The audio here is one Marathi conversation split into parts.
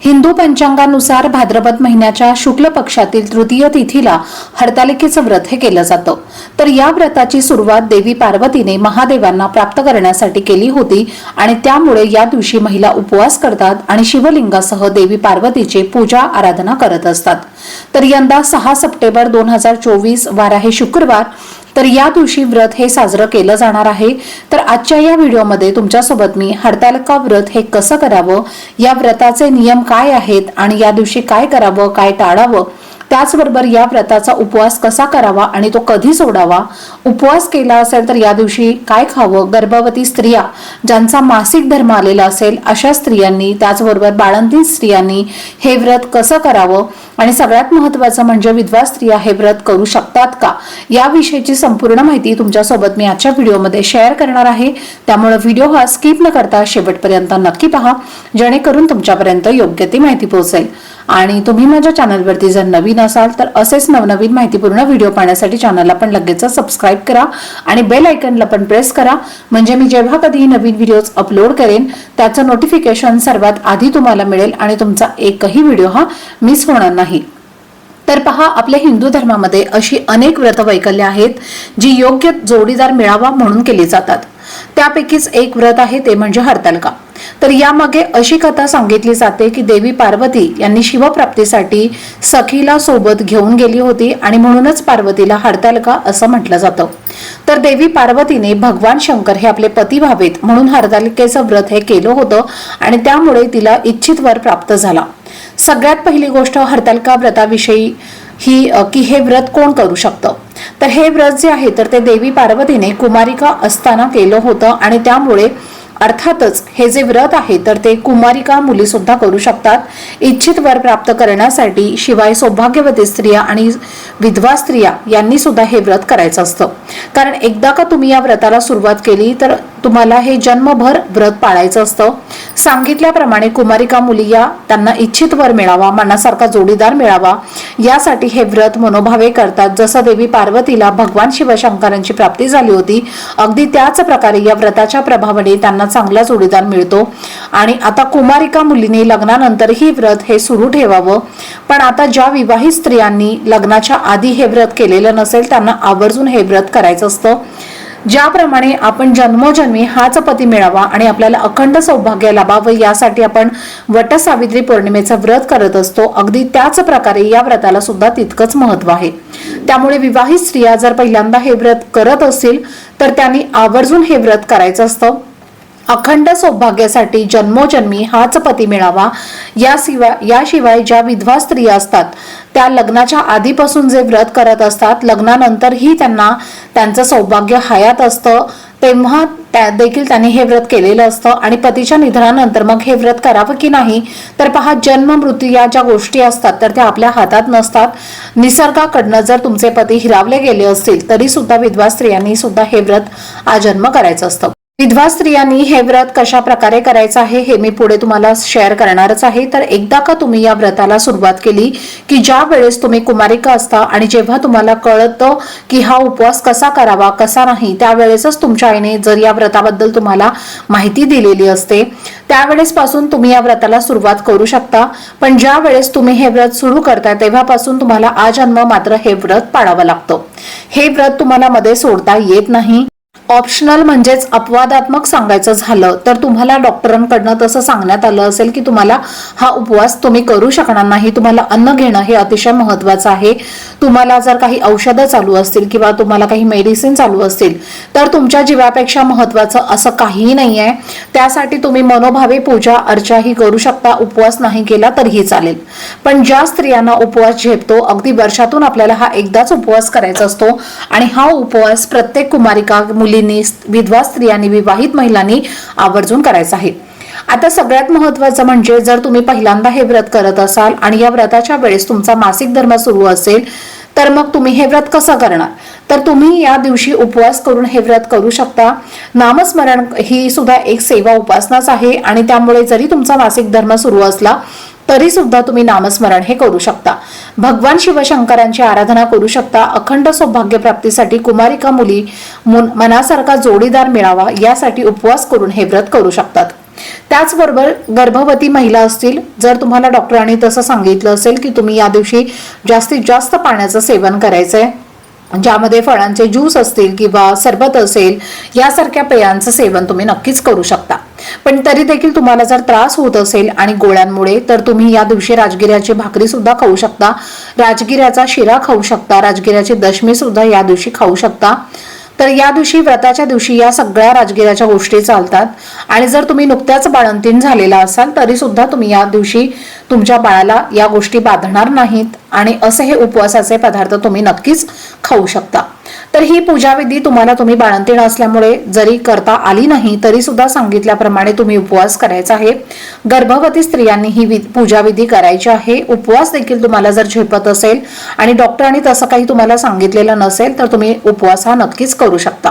हिंदू पंचांगानुसार भाद्रपद महिन्याच्या शुक्ल पक्षातील तृतीय तिथीला हरतालिकेचं व्रत हे केलं जातं. तर या व्रताची सुरुवात देवी पार्वतीने महादेवांना प्राप्त करण्यासाठी केली होती आणि त्यामुळे या दिवशी महिला उपवास करतात आणि शिवलिंगासह देवी पार्वतीचे पूजा आराधना करत असतात. तर यंदा सहा सप्टेंबर दोन हजार चोवीस वार आहे शुक्रवार तर या दिवशी व्रत हे साजरं केलं जाणार आहे. तर आजच्या या व्हिडिओमध्ये तुमच्यासोबत मी हरतालिका व्रत हे कसं करावं या व्रताचे नियम काय आहेत आणि या दिवशी काय करावं काय टाळावं त्याचबरोबर या व्रताचा उपवास कसा करावा आणि तो कधी सोडावा? उपवास केला असेल तर या दिवशी काय खावं? गर्भवती स्त्रिया ज्यांचा मासिक धर्म आलेला असेल अशा स्त्रियांनी त्याचबरोबर बाळंतीन स्त्रियांनी हे व्रत कसं करावं? आणि सगळ्यात महत्वाचं म्हणजे विधवा स्त्रिया हे व्रत करू शकतात का? याविषयीची संपूर्ण माहिती तुमच्यासोबत मी आजच्या व्हिडिओमध्ये शेअर करणार आहे. त्यामुळे व्हिडिओ हा स्किप न करता शेवटपर्यंत नक्की पहा जेणेकरून तुमच्यापर्यंत योग्य ती माहिती पोहोचेल. आणि तुम्ही माझ्या चॅनलवरती जर नवीन असाल तर असेच नवनवीन माहितीपूर्ण व्हिडिओ पाहण्यासाठी चॅनलला पण लगेच सबस्क्राईब करा आणि बेल आयकनला पण प्रेस करा. म्हणजे मी जेव्हा कधीही नवीन व्हिडिओज अपलोड करेन त्याचं नोटिफिकेशन सर्वात आधी तुम्हाला मिळेल आणि तुमचा एकही व्हिडिओ हा मिस होणार नाही. तर पहा आपल्या हिंदू धर्मामध्ये अशी अनेक व्रतवैकल्य आहेत जी योग्य जोडीदार मिळावा म्हणून केली जातात. त्यापैकीच एक व्रत आहे ते म्हणजे हरतालिका. तर यामागे अशी कथा सांगितली जाते की देवी पार्वती यांनी शिवप्राप्तीसाठी सखीला सोबत घेऊन गेली होती आणि म्हणूनच पार्वतीला हरतालिका असं म्हटलं जातं. तर देवी पार्वतीने भगवान शंकर हे आपले पती व्हावेत म्हणून हरतालिकेचं व्रत हे केलं होतं आणि त्यामुळे तिला इच्छित वर प्राप्त झाला. सगळ्यात पहिली गोष्ट हरतालिका व्रताविषयी ही की हे व्रत कोण करू शकतं? तर हे व्रत जे आहे तर ते देवी पार्वतीने कुमारिका असताना केलं होतं आणि त्यामुळे अर्थातच हे जे व्रत आहे तर ते कुमारिका मुली सुद्धा करू शकतात. इच्छित वर प्राप्त करण्यासाठी शिवाय सौभाग्यवती स्त्रिया आणि विधवा स्त्रिया यांनी सुद्धा हे व्रत करायचं असतं. कारण एकदा का तुम्ही या व्रताला सुरुवात केली तर तुम्हाला हे जन्मभर व्रत पाळायचं असतं. सांगितल्याप्रमाणे कुमारिका मुली या त्यांना इच्छित वर मिळावा मनासारखा जोडीदार मिळावा. यासाठी हे व्रत मनोभावे करतात. जसं देवी पार्वतीला भगवान शिवशंकरांची प्राप्ती झाली होती अगदी त्याच प्रकारे या व्रताच्या प्रभावाने त्यांना चांगला जोडीदार मिळतो. आणि आता कुमारिका मुलीने लग्नानंतर ही व्रत हे सुरू ठेवावं. पण आता ज्या विवाहित स्त्रियांनी लग्नाच्या आधी हे व्रत केलेलं नसेल त्यांना आवर्जून हे व्रत करायचं असतं. ज्याप्रमाणे आपण जन्मोजन्मी हाच पती मिळावा आणि आपल्याला अखंड सौभाग्य लाभावं यासाठी आपण वटसावित्री पौर्णिमेचं व्रत करत असतो. अगदी त्याच प्रकारे या व्रताला सुद्धा तितकंच महत्त्व आहे. त्यामुळे विवाहित स्त्रिया जर पहिल्यांदा हे व्रत करत असतील तर त्यांनी आवर्जून हे व्रत करायचं असतं. अखंड सौभाग्यासाठी जन्मोजन्मी हाच पती मिळावा. याशिवाय याशिवाय ज्या विधवा स्त्रिया असतात त्या लग्नाच्या आधीपासून जे व्रत करत असतात लग्नानंतरही त्यांना त्यांचं सौभाग्य हयात असतं. तेव्हा त्या देखील त्यांनी हे व्रत केलेलं असतं आणि पतीच्या निधनानंतर मग हे व्रत करावं की नाही? तर पहा जन्म मृत्यू या ज्या गोष्टी असतात तर त्या आपल्या हातात नसतात. निसर्गाकडनं जर तुमचे पती हिरावले गेले असतील तरी सुद्धा विधवा स्त्रियांनी सुद्धा हे व्रत आजन्म करायचं असतं. विधवा स्त्रियांनी हे व्रत कशा प्रकारे करायचं आहे हे मी पुढे तुम्हाला शेअर करणारच आहे. तर एकदा का तुम्ही या व्रताला सुरुवात केली की ज्या वेळेस तुम्ही कुमारिका असता आणि जेव्हा तुम्हाला कळतं की हा उपवास कसा करावा कसा नाही त्यावेळेसच तुमच्या आईने जर या व्रताबद्दल तुम्हाला माहिती दिलेली असते त्यावेळेस पासून तुम्ही या व्रताला सुरुवात करू शकता. पण ज्या वेळेस तुम्ही हे व्रत सुरू करताय तेव्हापासून तुम्हाला आजन्म मात्र हे व्रत पाळावं लागतं. हे व्रत तुम्हाला मध्ये सोडता येत नाही. ऑप्शनल म्हणजेच अपवादात्मक सांगायचं झालं तर तुम्हाला डॉक्टरांकडनं तसं सांगण्यात आलं असेल की तुम्हाला हा उपवास तुम्ही करू शकणार नाही तुम्हाला अन्न घेणं हे अतिशय महत्वाचं आहे. तुम्हाला जर काही औषधं चालू असतील किंवा तुम्हाला काही मेडिसिन चालू असतील तर तुमच्या जीवापेक्षा महत्वाचं असं काहीही नाही आहे त्यासाठी तुम्ही मनोभावे पूजा अर्चा ही करू शकता. उपवास नाही केला तरीही चालेल. पण ज्या स्त्रियांना उपवास झेपतो अगदी वर्षातून आपल्याला हा एकदाच उपवास करायचा असतो. आणि हा उपवास प्रत्येक कुमारिका मुली मुलींनी विधवा स्त्रियांनी विवाहित महिलांनी आवर्जून करायचं आहे. आता सगळ्यात महत्वाचं म्हणजे जर तुम्ही पहिल्यांदा हे व्रत करत असाल आणि या व्रताच्या वेळेस तुमचा मासिक धर्म सुरू असेल तर मग तुम्ही हे व्रत कसं करणार? तर तुम्ही या दिवशी उपवास करून हे व्रत करू शकता. नामस्मरण ही सुद्धा एक सेवा उपासनाच आहे आणि त्यामुळे जरी तुमचा मासिक धर्म सुरू असला तरी सुद्धा तुम्ही नामस्मरण हे करू शकता. भगवान शिवशंकरांची आराधना करू शकता. अखंड सौभाग्य प्राप्तीसाठी कुमारिका मुली मुन- मनासारखा जोडीदार मिळावा यासाठी उपवास करून हे व्रत करू शकतात. त्याचबरोबर गर्भवती महिला असतील जर तुम्हाला डॉक्टरांनी तसं सांगितलं असेल की तुम्ही या दिवशी जास्तीत जास्त पाण्याचं सेवन करायचंय ज्यामध्ये फळांचे ज्यूस असतील किंवा सरबत असेल यासारख्या पेयांचं सेवन तुम्ही नक्कीच करू शकता. पण तरी देखील तुम्हाला जर त्रास होत असेल आणि गोळ्यांमुळे तर तुम्ही या दिवशी राजगिऱ्याची भाकरी सुद्धा खाऊ शकता. राजगिऱ्याचा शिरा खाऊ शकता. राजगिऱ्याची दशमी सुद्धा या दिवशी खाऊ शकता. तर या दिवशी व्रताच्या दिवशी या सगळ्या राजगिराच्या गोष्टी चालतात. आणि जर तुम्ही नुकत्याच बाळंतीण झालेला असाल तरी सुद्धा तुम्ही या दिवशी तुमच्या बाळाला या गोष्टी बाधणार नाहीत. आणि असे हे उपवासाचे पदार्थ तुम्ही नक्कीच खाऊ शकता. तर ही पूजाविधी तुम्हाला तुम्ही बाळंतीण असल्यामुळे जरी करता आली नाही तरी सुद्धा सांगितल्याप्रमाणे तुम्ही उपवास करायचा आहे. गर्भवती स्त्रियांनी ही वि- पूजाविधी करायची आहे. उपवास देखील तुम्हाला जर झेपत असेल आणि डॉक्टरांनी तसं काही तुम्हाला सांगितलेलं नसेल तर तुम्ही उपवास हा नक्कीच करू शकता.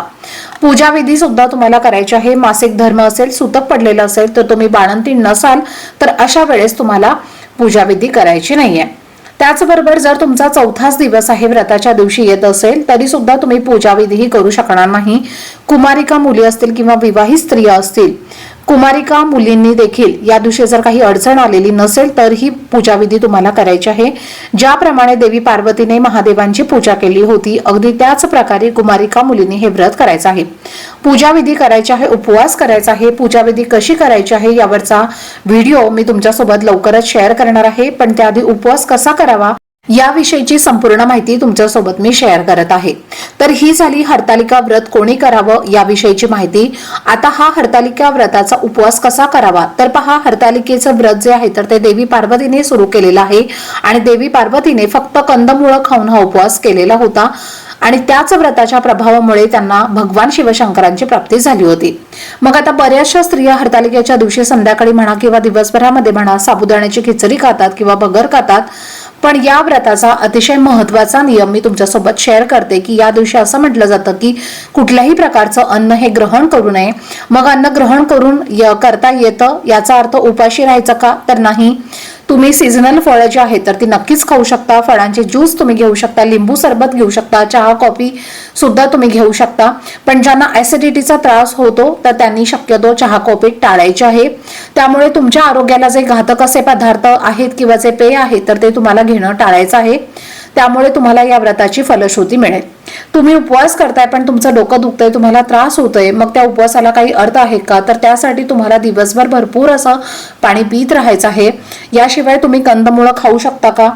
पूजाविधी सुद्धा तुम्हाला करायची आहे. मासिक धर्म असेल सुतक पडलेलं असेल तर तुम्ही बाळंतीण नसाल तर अशा वेळेस तुम्हाला पूजाविधी करायची नाहीये. त्याचबरोबर जर तुमचा चौथाच दिवस आहे व्रताच्या दिवशी येत असेल तरी सुद्धा तुम्ही पूजाविधीही करू शकणार नाही. कुमारिका मुली असतील किंवा विवाहित स्त्रिया असतील कुमारिका मुलींनी देखील या दिवशी जर काही अडचण आलेली नसेल तर ही पूजाविधी तुम्हाला करायची आहे. ज्याप्रमाणे देवी पार्वतीने महादेवांची पूजा केली होती अगदी त्याच प्रकारे कुमारिका मुलींनी हे व्रत करायचं आहे. पूजाविधी करायची आहे उपवास करायचा आहे पूजाविधी कशी करायची आहे यावरचा व्हिडिओ मी तुमच्यासोबत लवकरच शेअर करणार आहे. पण त्याआधी उपवास कसा करावा याविषयीची संपूर्ण माहिती तुमच्यासोबत मी शेअर करत आहे. तर ही झाली हरतालिका व्रत. कोणी करावं याविषयीची माहिती? आता हा हरतालिका व्रताचा उपवास कसा करावा? तर पहा हरतालिकेचं व्रत जे आहे तर ते देवी पार्वतीने सुरू केलेलं आहे. आणि देवी पार्वतीने फक्त कंदमुळं खाऊन हा उपवास केलेला होता. आणि त्याच व्रताच्या प्रभावामुळे त्यांना भगवान शिवशंकरांची प्राप्ती झाली होती. मग आता बऱ्याचशा स्त्रिया हरतालिकेच्या दिवशी संध्याकाळी म्हणा किंवा दिवसभरामध्ये म्हणा साबुदाण्याची खिचडी खातात किंवा बगर खातात. पण या व्रताचा अतिशय महत्त्वाचा नियम मी तुमच्यासोबत शेअर करते की या दिवशी असं म्हटलं जातं की कुठल्याही प्रकारचं अन्न हे ग्रहण करू नये. मग अन्न ग्रहण करून करता येतं याचा अर्थ उपाशी राहायचं का? तर नाही. तुम्ही सीझनल फळं जी आहेत तर ती नक्कीच खाऊ शकता. फळांचे ज्यूस तुम्ही घेऊ शकता. लिंबू सरबत घेऊ शकता. चहा कॉफी सुद्धा तुम्ही घेऊ शकता. पण ज्यांना ऍसिडिटीचा त्रास होतो तर त्यांनी शक्यतो चहा कॉफी टाळायची आहे. त्यामुळे तुमच्या आरोग्याला जे घातक असे पदार्थ आहेत किंवा जे पेय आहेत तर ते तुम्हाला घेणं टाळायचं आहे. त्यामुळे तुम्हाला या व्रताची फलश्रुती मिळेल. तुम्ही उपवास करताय पण तुमचं डोकं दुखतंय तुम्हाला त्रास होतोय मग त्या उपवासाला काही अर्थ आहे का? तर त्यासाठी तुम्हाला दिवसभर भरपूर असं पाणी पित राहायचं आहे. याशिवाय तुम्ही कंदमुळं खाऊ शकता का?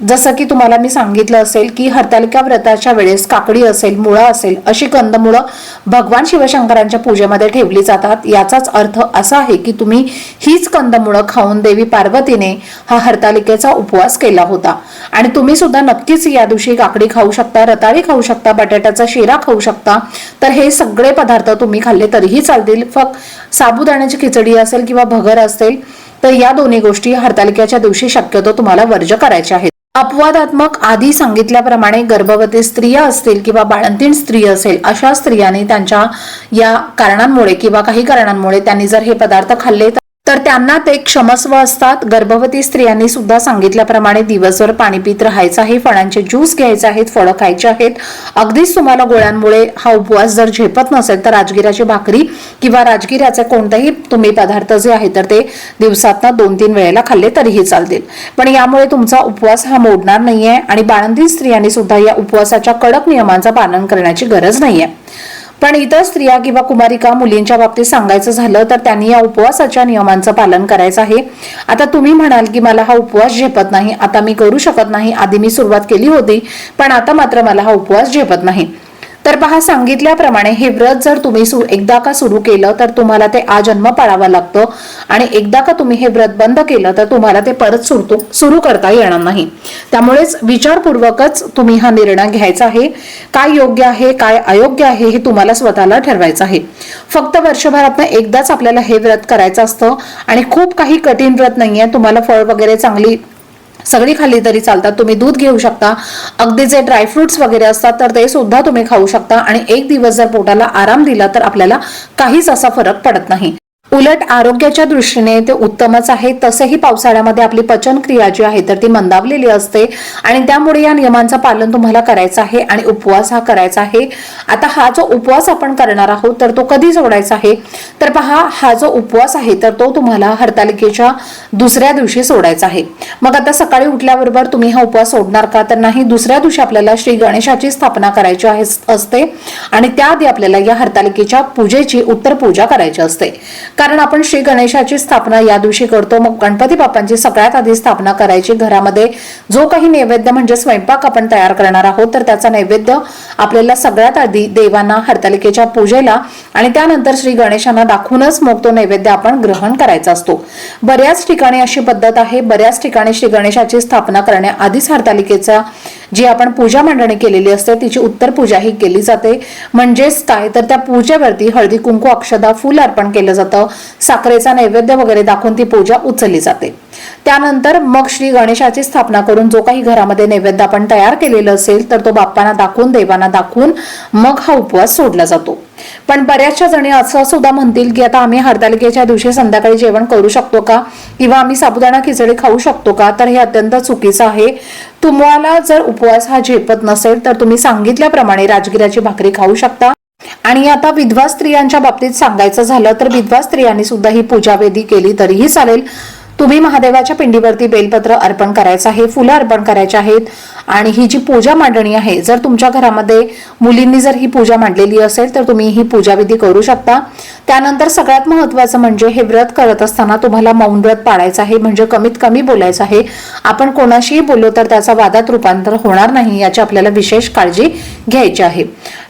जसं की तुम्हाला मी सांगितलं असेल की हरतालिका व्रताच्या वेळेस काकडी असेल मुळा असेल अशी कंदमुळं भगवान शिवशंकरांच्या पूजेमध्ये ठेवली जातात. याचाच अर्थ असा आहे की तुम्ही हीच कंदमुळं खाऊन देवी पार्वतीने हा हरतालिकेचा उपवास केला होता. आणि तुम्ही सुद्धा नक्कीच या दिवशी काकडी खाऊ शकता रताळी खाऊ शकता बटाट्याचा शिरा खाऊ शकता. तर हे सगळे पदार्थ तुम्ही खाल्ले तरीही चालतील. फक्त साबुदाण्याची खिचडी असेल किंवा भगर असेल तर या दोन्ही गोष्टी हरतालिकेच्या दिवशी शक्यतो तुम्हाला वर्ज करायच्या आहेत. अपवादात्मक आधी सांगितल्याप्रमाणे गर्भवती स्त्रिया असतील किंवा बाळंतीण स्त्री असेल अशा स्त्रियांनी त्यांच्या या कारणांमुळे किंवा काही कारणांमुळे त्यांनी जर हे पदार्थ खाल्ले तर तर त्यांना ते क्षमस्व असतात. गर्भवती स्त्रियांनी सुद्धा सांगितल्याप्रमाणे दिवसभर पाणी पित राहायचं आहे. फळांचे ज्यूस घ्यायचे आहेत फळं खायची आहेत. अगदीच तुम्हाला गोळ्यांमुळे हा उपवास जर झेपत नसेल तर राजगिराची भाकरी किंवा राजगिराचे कोणतेही तुम्ही पदार्थ जे आहेत तर ते दिवसातनं दोन तीन वेळेला खाल्ले तरीही चालतील. पण यामुळे तुमचा उपवास हा मोडणार नाहीये आणि बाळंतीण स्त्रियांनी सुद्धा या उपवासाच्या कडक नियमांचं पालन करण्याची गरज नाहीये. पण इतर स्त्रिया किंवा कुमारिका मुलींच्या बाबतीत सांगायचं झालं तर त्यांनी या उपवासाच्या नियमांचं पालन करायचं आहे. आता तुम्ही म्हणाल की मला हा उपवास झेपत नाही. आता मी करू शकत नाही. आधी मी सुरुवात केली होती पण आता मात्र मला हा उपवास झेपत नाही. तर पहा सांगितल्याप्रमाणे हे व्रत जर तुम्ही सु एकदा का सुरू केलं तर तुम्हाला ते आजन्म पाळावं लागतं. आणि एकदा का तुम्ही हे व्रत बंद केलं तर तुम्हाला ते परत सुरू सुरू करता येणार नाही. त्यामुळेच विचारपूर्वकच तुम्ही हा निर्णय घ्यायचा आहे. काय योग्य आहे काय अयोग्य आहे हे तुम्हाला स्वतःला ठरवायचं आहे. फक्त वर्षभरातनं एकदाच आपल्याला हे व्रत करायचं असतं. आणि खूप काही कठीण व्रत नाहीये. तुम्हाला फळ वगैरे चांगली सगळी खाल्ली तरी चालतात. तुम्ही दूध घेऊ शकता. अगदी जे ड्रायफ्रुट्स वगैरे असतात तर ते सुद्धा तुम्ही खाऊ शकता. आणि एक दिवस जर पोटाला आराम दिला तर आपल्याला काहीच असा फरक पडत नाही. उलट आरोग्याच्या दृष्टीने ते उत्तमच आहे. तसेही पावसाळ्यामध्ये आपली पचनक्रिया जी आहे तर ती मंदावलेली असते. आणि त्यामुळे या नियमांचं पालन तुम्हाला करायचं आहे आणि उपवास हा करायचा आहे. आता हा जो उपवास आपण करणार आहोत तर तो कधी सोडायचा आहे? तर पहा हा जो उपवास आहे तर तो तुम्हाला हरतालिकेच्या दुसऱ्या दिवशी सोडायचा आहे. मग आता सकाळी उठल्याबरोबर तुम्ही हा उपवास सोडणार का? तर नाही दुसऱ्या दिवशी आपल्याला श्री गणेशाची स्थापना करायची आहे असते. आणि त्याआधी आपल्याला या हरतालिकेच्या पूजेची उत्तर पूजा करायची असते. कारण आपण श्री गणेशाची स्थापना या दिवशी करतो. मग गणपती बाप्पांची सगळ्यात आधी स्थापना करायची घरामध्ये. जो काही नैवेद्य म्हणजे स्वयंपाक आपण तयार करणार आहोत तर त्याचा नैवेद्य आपल्याला सगळ्यात आधी देवांना हरतालिकेच्या पूजेला आणि त्यानंतर श्री गणेशांना दाखवूनच मग तो नैवेद्य आपण ग्रहण करायचा असतो. बऱ्याच ठिकाणी अशी पद्धत आहे. बऱ्याच ठिकाणी श्री गणेशाची स्थापना करण्याआधीच हरतालिकेचा जी आपण पूजा मांडणी केलेली असते तिची उत्तर पूजा ही केली जाते. म्हणजेच काय? तर त्या पूजेवरती हळदी कुंकू अक्षदा फुल अर्पण केलं जातं. साखरेचा नैवेद्य वगैरे दाखवून ती पूजा उचलली जाते. त्यानंतर मग श्री गणेशाची स्थापना करून जो काही घरामध्ये नैवेद्य आपण तयार केलेलं असेल तर तो बाप्पांना दाखवून देवांना दाखवून मग हा उपवास सोडला जातो. पण बऱ्याचशा जणी असं सुद्धा म्हणतील की आता आम्ही हरतालिकेच्या दिवशी संध्याकाळी जेवण करू शकतो का? किंवा आम्ही साबुदाणा खिचडी खाऊ शकतो का? तर हे अत्यंत चुकीचं आहे. तुम्हाला जर उपवास हा झेपत नसेल तर तुम्ही सांगितल्याप्रमाणे राजगिराची भाकरी खाऊ शकता. आणि आता विधवा स्त्रियांच्या बाबतीत सांगायचं झालं तर विधवा स्त्रियांनी सुद्धा ही पूजावेदी केली तरीही चालेल. तुम्ही महादेवाच्या पिंडीवरती बेलपत्र अर्पण करायचं आहे फुलं अर्पण करायची आहेत आणि ही जी पूजा मांडणी आहे जर तुमच्या घरामध्ये मुलींनी जर ही पूजा मांडलेली असेल तर तुम्ही ही पूजाविधी करू शकता. त्यानंतर सगळ्यात महत्वाचं म्हणजे हे व्रत करत असताना तुम्हाला मौन व्रत पाळायचं आहे म्हणजे कमीत कमी बोलायचं आहे. आपण कोणाशीही बोललो तर त्याचा वादात रूपांतर होणार नाही याची आपल्याला विशेष काळजी घ्यायची आहे.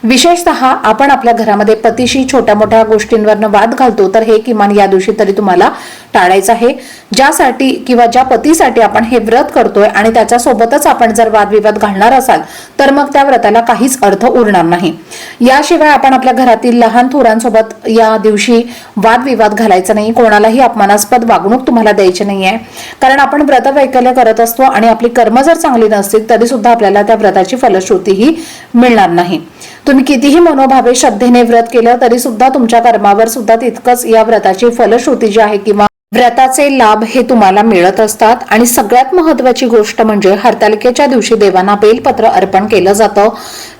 विशेषतः आपण आपल्या घरामध्ये पतीशी छोट्या मोठ्या गोष्टींवरनं वाद घालतो तर हे किमान या दिवशी तरी तुम्हाला टाळायचं आहे. ज्यासाठी किंवा ज्या पतीसाठी आपण हे व्रत करतोय आणि त्याच्यासोबतच आपण जर वादविवाद घालणार असाल तर मग त्या व्रताला काहीच अर्थ उरणार नाही. याशिवाय आपण आपल्या घरातील लहान थोरांसोबत या दिवशी वादविवाद घालायचा नाही कोणालाही अपमानास्पद वागणूक तुम्हाला द्यायची नाही आहे कारण आपण व्रत वैकल्य करत असतो आणि आपली कर्म जर चांगली नसतील तरी सुद्धा आपल्याला त्या व्रताची फलश्रुतीही मिळणार नाही. तुम्ही कितीही मनोभावे श्रद्धेने व्रत केलं तरी सुद्धा तुमच्या कर्मावर सुद्धा तितकंच या व्रताची फलश्रुती जी आहे किंवा व्रताचे लाभ हे तुम्हाला मिळत असतात. आणि सगळ्यात महत्वाची गोष्ट म्हणजे हरतालिकेच्या दिवशी देवांना बेलपत्र अर्पण केलं जातं.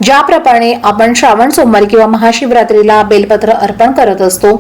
ज्याप्रमाणे आपण श्रावण सोमवारी किंवा महाशिवरात्रीला बेलपत्र अर्पण करत असतो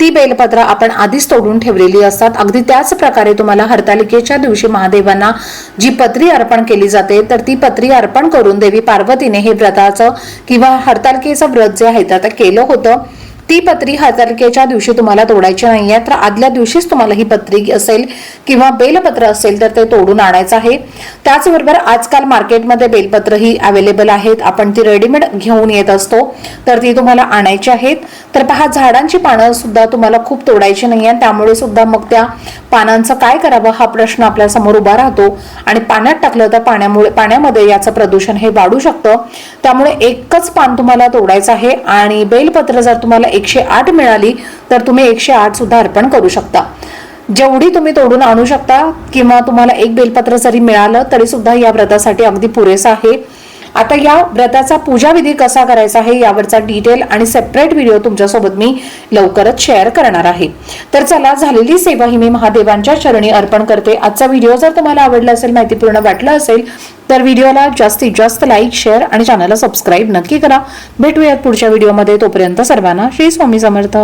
ती बेलपत्र आपण आधीच तोडून ठेवलेली असतात. अगदी त्याच प्रकारे तुम्हाला हरतालिकेच्या दिवशी महादेवांना जी पत्री अर्पण केली जाते तर ती पत्री अर्पण करून देवी पार्वतीने हे व्रताचं किंवा हरतालिकेचं व्रत जे आहे तर ते केलं होतं. ती पत्री हजारकेच्या दिवशी तुम्हाला तोडायची नाही आहे तर आदल्या दिवशीच तुम्हाला ही पत्री असेल किंवा बेलपत्र असेल तर ते तोडून आणायचं आहे. त्याचबरोबर आजकाल मार्केटमध्ये बेलपत्र ही अवेलेबल आहेत. आपण ती रेडीमेड घेऊन येत असतो तर ती तुम्हाला आणायची आहेत. तर पहा झाडांची पानं सुद्धा तुम्हाला खूप तोडायची नाही आहे त्यामुळे सुद्धा मग त्या पानांचं काय करावं हा प्रश्न आपल्यासमोर उभा राहतो. आणि पाण्यात टाकलं तर पाण्यामुळे पाण्यामध्ये याचं प्रदूषण हे वाढू शकतं. त्यामुळे एकच पान तुम्हाला तोडायचं आहे आणि बेलपत्र जर तुम्हाला एकशे आठ मिळाली तर तुम्ही एकशे आठ सुद्धा अर्पण करू शकता. जेवढी तुम्ही तोडून आणू शकता किंवा तुम्हाला एक बेलपत्र जरी मिळालं तरी सुद्धा या व्रतासाठी अगदी पुरेसं आहे. आता या व्रताचा पूजा विधी कसा करायचा आहे यावरचा डिटेल आणि सेपरेट व्हिडिओ तुमच्यासोबत मी लवकरच शेअर करणार आहे. तर चला झालेली सेवा ही मी महादेवांच्या चरणी अर्पण करते. आजचा व्हिडिओ जर तुम्हाला आवडला असेल माहितीपूर्ण वाटलं असेल तर व्हिडिओला जास्तीत जास्त लाईक शेअर आणि चॅनलला सबस्क्राईब नक्की करा. भेटूयात पुढच्या व्हिडिओमध्ये तोपर्यंत सर्वांना श्री स्वामी समर्थ.